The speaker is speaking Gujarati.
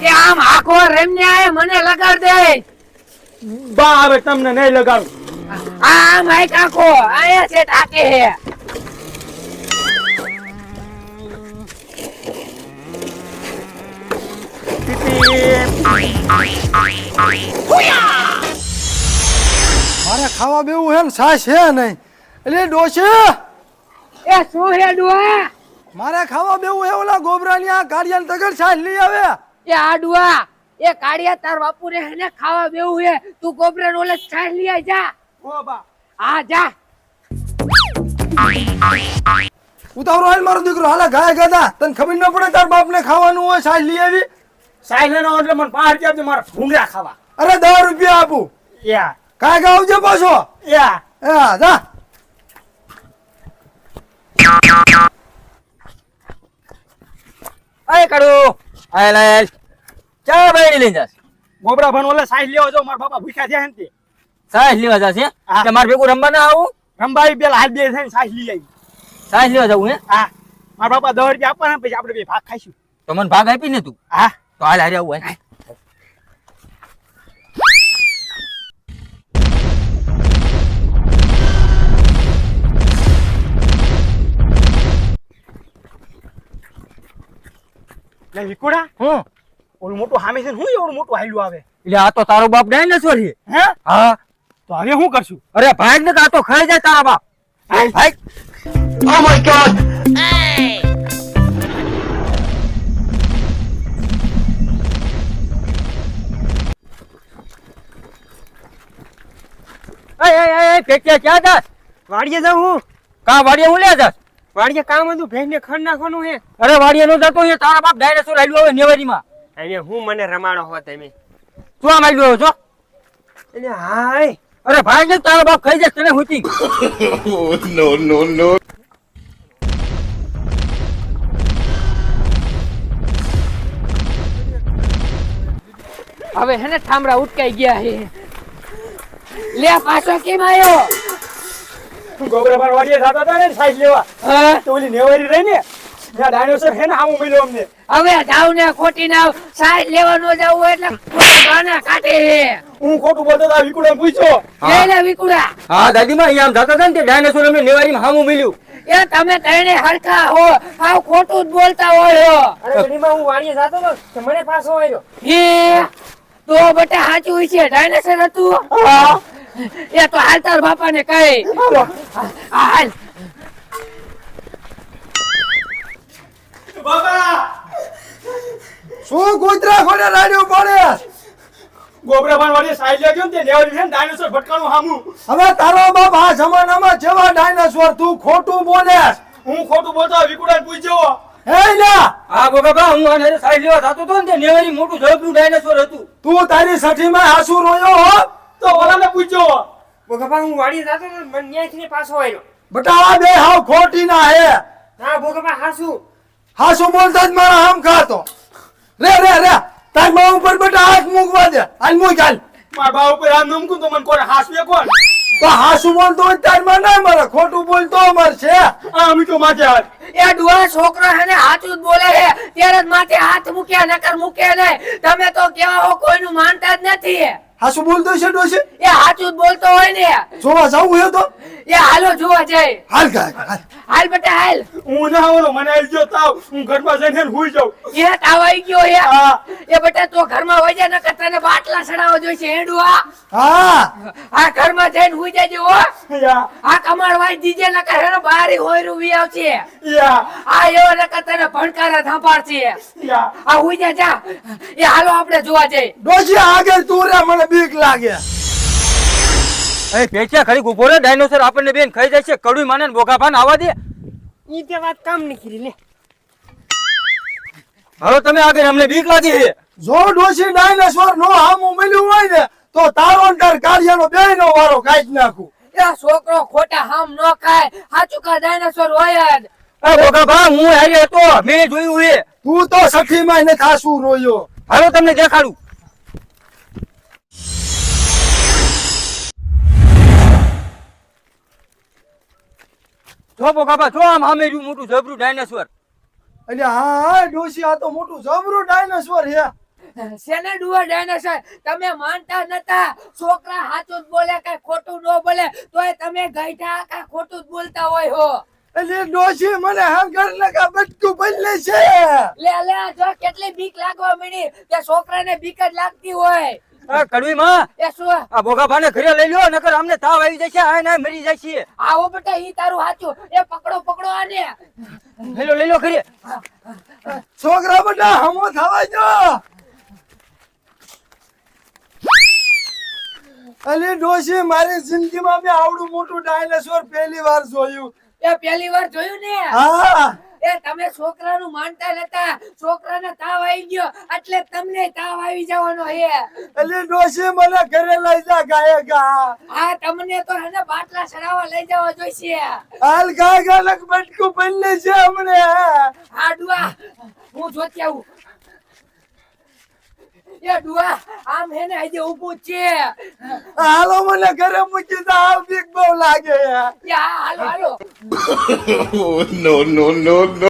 કે આમ આખો રમ્યા મને લગાડ દે. બા હવે તમને નહીં લગાડું. આમ આઈ કાકો આયા છે ટાકે હે. મારે ખાવા બેવું હે ને સાસ હે નહીં. એટલે ડોશી. એ શું હે ડુઆ મારે ખાવા બેવું હે ઓલા ગોબરાની આ કાળિયાન તગર સાસ લઈ આવે. એ આડવા એ કાળિયા તાર બાપુ રે હે ખાવા બેવું હે તું કોબરા નો ઓલે છાશ લઈ આય જા. ઓ બા. આ જા. ઉતાવળો હાલ મારો દીકરો હાલા ગાય ગદા તને ખબર ન પડે તાર બાપ ને ખાવાનું હોય છાલ લઈ આવી? સાહેબ નો એટલે મને પાંચ રૂપિયા આપજો મારા ભૂંગળા ખાવા. અરે દસ રૂપિયા આપું. યા. કાય ગાવ આવજો પાછો. યા. હા જા. અય કડુ. આય લાય ચા બેડી લઈ જાસ ગોબરા ભાન ઓલે સાઈઝ લેવા જાવ મારા બાપા ભૂખ્યા છે તે. સાહેબ લેવા હે? હા. તે માર ભેગું રમવા ના આવું? રંબાઈ પેલા હાલ બે થઈને સાહેબ લઈ આવી. સાહેબ લેવા જાવું હે? હા. મારા બાપા દોડ કે આપવાના પછી આપણે બે ભાગ ખાઈશું. તો મને ભાગ આપી ને તું. હા. તો હાલ હારે આવું હાલ. લે વિકુડા હું? ઓલું મોટું હામે છે હું એવડું મોટું હાલ્યું આવે? એટલે આ તો તારો બાપ ડાયનાસોર છે હે? હા. તો હવે શું કરશું? અરે ભાઈ ને તો આ તો ખાઈ જાય તારા બાપ. ભાઈ. ઓ માય ગોડ એ એ એ પેટિયા ક્યાં જાસ વાડીએ જાઉં હું. કા વાડીએ હું લે જાસ વાડીએ કામ હતું ભેંસને ખડ નાખવાનું હે. અરે વાડીએ નો જતો હે તારા બાપ ડાયનાસોર હાલ્યું આવે નેવારીમાં અને હું મને રમાડો હો તમે. તું આમ આવ્યો છો? એટલે હાય. અરે ભાઈ ને તારા બાપ ખાઈ જાય તને હુતી હવે હે ને ઠામડા ઉટકાઈ ગયા હે. લે પાછો કેમ આવ્યો ગોબરા ભાન વાડીએ થતા હતા ને સાહેબ લેવા. હા? તો ઓલી નેવારી રહી ને ત્યાં ડાયનોસર છે ને આવું મળ્યો અમને. હવે જાવ ને ખોટી ના સાઈડ લેવા નો જાવ એટલે ખોટા ગાના કાટે હે. હું ખોટું બોલતો હતા વિકુડા પૂછો. લે લે વિકુડા હા દાદીમાં અહીંયા આમ જતા હતા ને તે ડાયનાસોર અમને નેવારીમાં હામું મળ્યું. એ તમે તને હરખા હો આવ ખોટું જ બોલતા હોય અરે ઘડીમાં હું વાડીએ જતો તો મને પાછો આવ્યો હે? તો બટા સાચું છે ડાયનેસર હતું? એ તો હાલ તાર બાપા ને કહે. હાલ. બાપા! શું કૂતરા ખોડે રાડ્યો પડે? ને છે ને ભટકાણું હામું. હવે તારો બાપ આ જમાનામાં જેવા ડાયનોસોર તું ખોટું બોલે હું ખોટું બોલતો હતો વિકુડા પૂછ્યો હે લ્યા! હા બોગા બા હું આને સાઈડ લેવા જતો હતો ને તે નેવારી મોટું ઝડપનું ડાયનાસોર હતું. તું તારી સઠીમાં હાસુ રોયો હો? તો ઓલાને પૂછ્યો ભોગપા હું વાડીએ જતો હતો મને ન્યાયથી પાછો આવ્યો બટાવા બે હાવ ખોટી ના હે. હા ભોગપા હાસુ હાસુ બોલતા જ મારા હામ ખાતો? રે રે રે તાર બા ઉપર બેટા હાથ મૂકવા દે. હાલ મૂક હાલ. મારા બા ઉપર આમ નમકું તો મને કોણ હાસવે કોણ? તો હાસુ બોલતો હોય તારમાં ના મારે ખોટું બોલતો અમાર છે. આ તો માથે હાથ એ ડુઆ છોકરો હે ને હાચું જ બોલે હે ત્યારે જ માથે હાથ મૂક્યા નકર મૂકે નહીં. તમે તો કેવા હો કોઈનું માનતા જ નથી. હાસુ બોલતો છે ડોશે એ હાચું બોલતો હોય ને. જોવા જાવું હે તો? એ હાલો જોવા જાય હાલ કા હાલ. હાલ બેટા હાલ. હું ના આવરો મને આવી ગયો તાવ. હું ઘરમાં જઈને હુઈ જાઉં. એ તાવ આવી ગયો હા. એ બટા તો ઘરમાં હોય જાય નકર તને બાટલા સડાવો જોઈશે હેડુઆ હા. આ ઘરમાં જઈને હુઈ જાજે હો. આ કમાળ વાઈ દીજે નકર હેનો બારી હોયરું વી આવશે. યા. આ એવો નકર તને ભણકારા થાંપાડશે યા. આ હુઈ જા જા. એ હાલો આપણે જોવા જઈ ડોશી આગળ તું રે મને બીક લાગે. એ પેટિયા ખરી ઊભો રે ડાયનાસોર આપણને બેન ખાઈ જાય છે કડવી માને ને બોગા ભાન આવા દે. ઈ તે વાત કામ નીકળી લે. હવે તમે આગળ અમને બીક લાગી છે. જો ડોશી ડાયનાસોર નો હામું ઉમેલ્યું હોય ને તો તારો અંતર તાર કાળિયાનો બે નો વારો કાઈ નાખું. એ છોકરો ખોટા હામ નો ખાય સાચું કા ડાયનાસોર હોય જ? એ બોગા ભા હું હારી તો મેં જોયું હે. તું તો સઠીમાં ને થાસુ રોયો. હાલો તમને દેખાડું. જો બોગા ભા જો આમ સામે રહ્યું મોટું જબરું ડાયનાસોર. એટલે હા હા ડોશી આ તો મોટું જબરું ડાયનાસોર છે. શેને ડુઆ ડાયનોસર તમે માનતા નતા. છોકરા હાચું જ બોલે કઈ ખોટું ન બોલે તોય તમે ગઈઠા કઈ ખોટું જ બોલતા હોય હો. એટલે ડોશી મને હંગર લગા બટકું બદલે છે. લે લે જો કેટલી બીક લાગવા મળી કે છોકરાને બીક જ લાગતી હોય. કડવી માં એ શું? આ ભોગાભાને ઘરે લઈ લ્યો નકર અમને તાવ આવી જશે આ ના મરી જશે. આવો બેટા ઈ તારું સાચું એ પકડો પકડો આને. લઈ લો લઈ લો ઘરે. છોકરા બધા હમો થવા જો. અલી ડોશી મારી જિંદગીમાં મેં આવડું મોટું ડાયનાસોર પહેલી વાર જોયું. એ પહેલી વાર જોયું ને? હા. એ તમે છોકરાનું માનતા નતા. છોકરાને તાવ આવી ગયો. એટલે તમને તાવ આવી જવાનો હે. અલી ડોશી મને ઘરે લઈ જા ગાય ગા. આ તમને તો એને બાટલા ચડાવવા લઈ જવા જોઈશે. હાલ ગા ગા લગ બટકું બદલે છે હમણે. આ ડુઆ. હું જોતી આવું. એ ડુઆ આમ હેને આજે ઊભું છે. હાલો મને ઘરે મૂકી દા આ બીક બહુ લાગે યાર હાલો હાલો નો નો નો no.